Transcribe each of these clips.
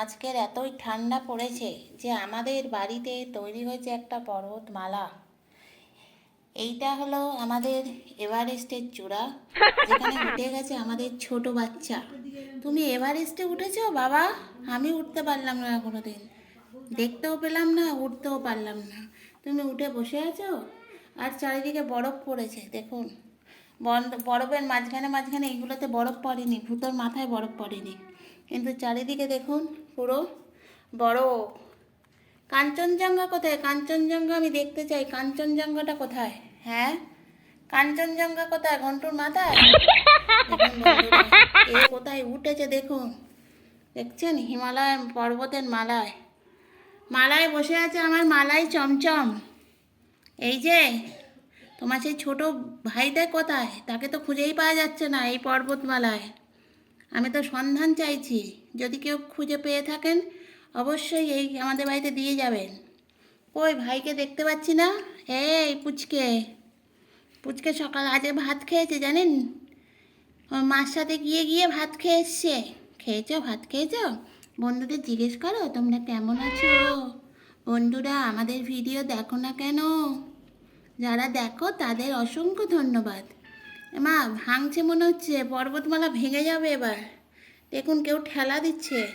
আজকের এতই ঠান্ডা পড়েছে যে আমাদের বাড়িতে তৈরি হয়েছে একটা পর্বতমালা। এইটা হলো আমাদের এভারেস্টের চূড়া, যেখানে উঠে গেছে আমাদের ছোট বাচ্চা। তুমি এভারেস্টে উঠেছো? বাবা, আমি উঠতে পারলাম না কোনোদিন। দেখতেও পেলাম না, উঠতেও পারলাম না। তুমি উঠে বসে আছো? আর চারিদিকে বরফ পড়েছে, দেখুন। বরফের মাঝখানে মাঝখানে এইগুলোতে বরফ পড়েনি, ভূতোর মাথায় বরফ পড়েনি। কিন্তু চারিদিকে দেখুন পুরো বরফ কাঞ্চনজঙ্ঘা কোথায়? কাঞ্চনজঙ্ঘা আমি দেখতে চাই। কাঞ্চনজঙ্ঘাটা কোথায়? হ্যাঁ? কাঞ্চনজঙ্ঘা কোথায়? ঘন্টুর মাথায়? এ কোথায় উঠেছে দেখুন। দেখছেন? হিমালয় পর্বতের মালায়। মালায় বসে আছে আমার মালাই চমচম। এই যে, তোমার সেই ছোট ভাইদের কোথায়? তাকে তো খুঁজেই পাওয়া যাচ্ছে না এই পর্বতমালায়। আমি তো সন্ধান চাইছি, যদি কেউ খুঁজে পেয়ে থাকেন, অবশ্যই এই আমাদের বাড়িতে দিয়ে যাবেন। কই ভাইকে দেখতে পাচ্ছি না? এই পুচকে। পুচকে সকাল আজে ভাত খেয়েছে, জানেন? মার সাথে গিয়ে গিয়ে ভাত খেয়ে এসছে। খেয়েছো? ভাত খেয়েছ? বন্ধুদের জিজ্ঞেস করো, তোমরা কেমন আছো? বন্ধুরা, আমাদের ভিডিও দেখো না কেন? যারা দেখো, তাদের অসংখ্য ধন্যবাদ। মা, ভাঙছে মনে হচ্ছে, পর্বতমালা ভেঙে যাবে এবার। দেখুন, কেউ ঠেলা দিচ্ছে।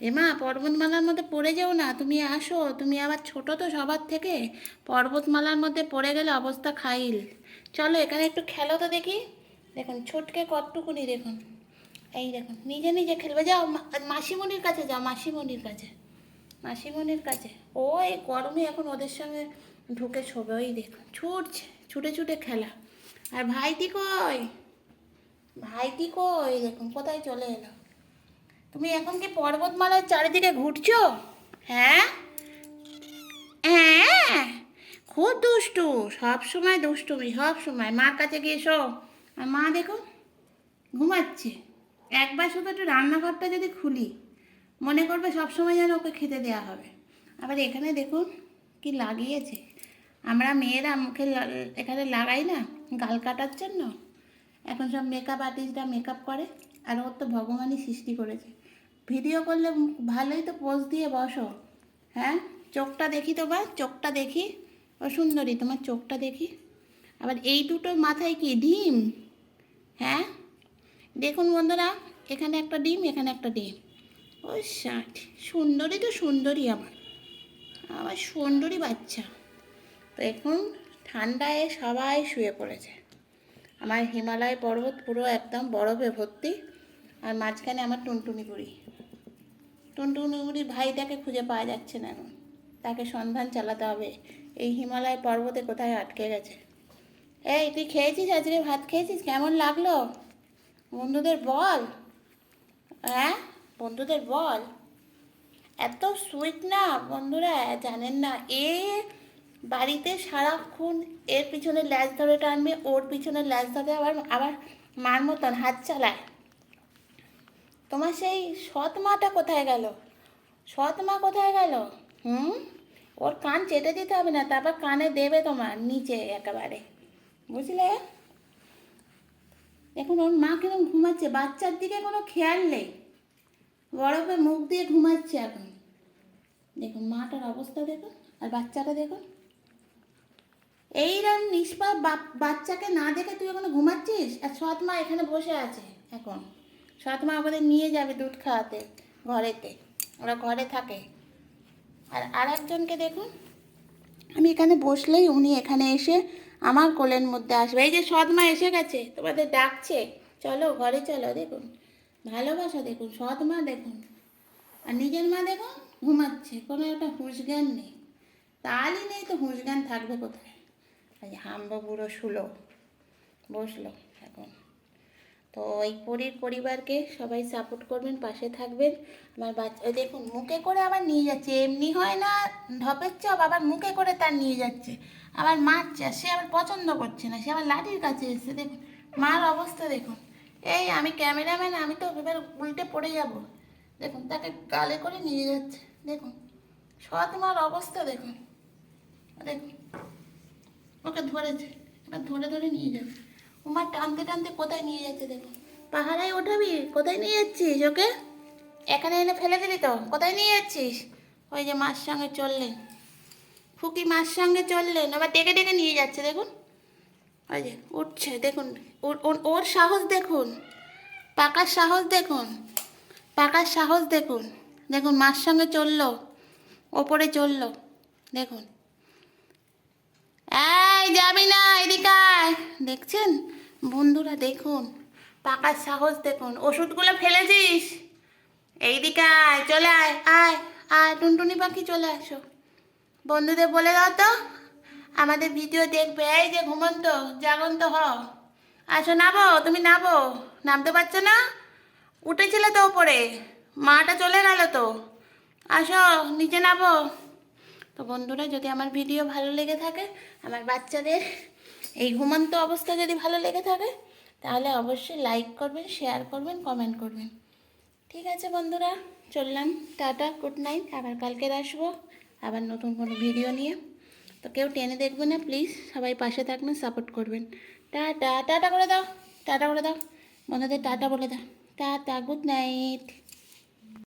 এমা পর্বতমালার মধ্যে পড়ে যেও না, তুমি আসো। তুমি আবার ছোট তো সবার থেকে। পর্বতমালার মধ্যে পড়ে গেলে অবস্থা খাইল। চলো, এখানে একটু খেলো তো দেখি। দেখুন, ছোটকে কতটুকুনি দেখুন। এই দেখুন, নিজে নিজে খেলবে। যাও মাসিমণির কাছে যাও, মাসিমণির কাছে। মাসিমণির কাছে। ও, এই গরমে এখন ওদের সঙ্গে ঢুকে শোবে। ওই দেখুন, ছুটছে, ছুটে ছুটে খেলা। আর ভাইটি কই? ভাইটি কই? দেখুন, কোথায় চলে এলো? তুমি এখন কি পর্বতমালার চারিদিকে ঘুরছো? হ্যাঁ? হ্যাঁ? খুব দুষ্টু। সব সময় দুষ্টুমি, সব সময়। মার কাছে গিয়ে শো আর মা দেখো ঘুমাচ্ছে। একবার শুধু একটু রান্নাঘরটা যদি খুলি, মনে করবে সব সময় যেন ওকে খেতে দেওয়া হবে। আবার এখানে দেখুন কি লাগিয়েছে। আমরা মেয়েরা মুখে এখানে লাগাই না, গাল কাটার জন্য। এখন সব মেকআপ আর্টিস্টরা মেকআপ করে, আর ওর তো ভগবানই সৃষ্টি করেছে। ভিডিও করলে ভালোই তো পোজ দিয়ে বসো হ্যাঁ? চোখটা দেখি তো বা চোখটা দেখি। ও সুন্দরী, তোমার চোখটা দেখি। আবার এই দুটো মাথায় কি ডিম? হ্যাঁ? দেখুন বন্ধুরা, এখানে একটা ডিম, এখানে একটা ডিম। ও ষাট, সুন্দরী তো সুন্দরী আমার। আমার সুন্দরী বাচ্চা। তো এখন ঠান্ডায় সবাই শুয়ে পড়েছে। আমার হিমালয় পর্বত পুরো একদম বরফে ভর্তি, আর মাঝখানে আমার টুনটুনি বুড়ি। টুনটুনি বুড়ির ভাইটাকে খুঁজে পাওয়া যাচ্ছে না এখন। তাকে সন্ধান চালাতে হবে। এই হিমালয় পর্বতে কোথায় আটকে গেছে? এই, তুই খেয়েছিস আজকে? ভাত খেয়েছিস? কেমন লাগল? বন্ধুদের বল। হ্যাঁ? বন্ধুদের বল। এত সুইট না, বন্ধুরা, জানেন না। এ বাড়িতে সারাক্ষণ এর পিছনে ল্যাজ ধরে টানবে, ওর পিছনে ল্যাজ ধরে আবার আবার মার মতন হাত চালায়। তোমার সেই সৎ মাটা কোথায় গেল? সৎ মা কোথায় গেল? হুম? ওর কান চেটে দিতে হবে না, তারপর কানে দেবে তোমার, নিচে একেবারে। বুঝলে? এখন ওর মা কিরম ঘুমাচ্ছে, বাচ্চার দিকে কোনো খেয়াল নেই। বরফে মুখ দিয়ে ঘুমাচ্ছে এখন। দেখুন, মাটার অবস্থা দেখুন, আর বাচ্চাটা দেখুন। এইরকম নিষ্পাপ বাচ্চাকে না দেখে তুই ওখানে ঘুমাচ্ছিস? আর সৎ মা এখানে বসে আছে এখন। সৎ মা ওদের নিয়ে যাবে দুধ খাওয়াতে, ঘরেতে। ওরা ঘরে থাকে। আর আরেকজনকে দেখুন। আমি এখানে বসলেই উনি এখানে এসে আমার কোলের মধ্যে আসবে। এই যে সৎ মা এসে গেছে, তোমাদের ডাকছে। চলো, ঘরে চলো, দেখুন। ভালোবাসা দেখুন সৎ মা দেখুন। আর নিজের মা দেখুন, ঘুমাচ্ছে। কোনো একটা হুঁশ জ্ঞান নেই। তালই নেই তো হুঁশ জ্ঞান থাকবে কোথায়? এই হাম্বা বুড়ো শুলো, বসল এখন। তো এই পরীর পরিবারকে সবাই সাপোর্ট করবেন, পাশে থাকবেন। আমার বাচ্চা, ওই দেখুন, মুখে করে আবার নিয়ে যাচ্ছে, এমনি হয় না, ঢপের চপ আবার মুখে করে তার নিয়ে যাচ্ছে। আবার মারছে সে আবার পছন্দ করছে না, সে আবার লাঠির কাছে এসছে, দেখুন, মার অবস্থা দেখুন। এই আমি ক্যামেরাম্যান, আমি তো এবার উল্টে পড়ে যাব। দেখুন, তাকে গালে করে নিয়ে যাচ্ছে, দেখুন। সৎ মার অবস্থা দেখুন দেখুন। ওকে ধরেছে, এবার ধরে ধরে নিয়ে যাবে। উমার টানতে টানতে কোথায় নিয়ে যাচ্ছে দেখুন পাহাড়ায় ওঠাবি, কোথায় নিয়ে যাচ্ছিস ওকে? এখানে এনে ফেলে দিলি তো, কোথায় নিয়ে যাচ্ছিস? ওই যে মার সঙ্গে চললেন। ফুকি মার সঙ্গে চললেন আবার ডেকে ডেকে নিয়ে যাচ্ছে, দেখুন। ওই যে উঠছে, দেখুন ওর- সাহস দেখুন, পাকার সাহস দেখুন, পাকার সাহস দেখুন। দেখুন মার সঙ্গে চলল, ওপরে চলল, দেখুন। যাবি না এদিকে। দেখছেন? বন্ধুরা, দেখুন। পাকার সাহস দেখুন। ওষুধগুলো ফেলেছিস? এইদিকে আয় চলে আয় আয় আয়, টুনটুনি পাখি চলে আসো। বন্ধুদের বলে দাও তো, আমাদের ভিডিও দেখবে। এই যে ঘুমন্ত, জাগন্ত হ আসো নাবো তুমি নাবো নামতে পারছ না? উঠেছিলে তো ওপরে মাটা চলে গেল তো। আসো, নিচে নাবো তো বন্ধুরা, যদি আমার ভিডিও ভালো লেগে থাকে, আমার বাচ্চাদের এই ঘুমন্ত অবস্থা যদি ভালো লেগে থাকে, তাহলে অবশ্যই লাইক করবেন শেয়ার করবেন কমেন্ট করবেন। ঠিক আছে বন্ধুরা, চললাম, টাটা গুড নাইট আবার কালকের আসব, আবার নতুন কোনো ভিডিও নিয়ে। তো কেউ টেনে দেখবে না প্লিজ সবাই পাশে থাকবেন সাপোর্ট করবেন। টাটা টাটা করে দাও, টাটা করে দাও। বন্ধুদের টাটা বলে দাও। Tata good night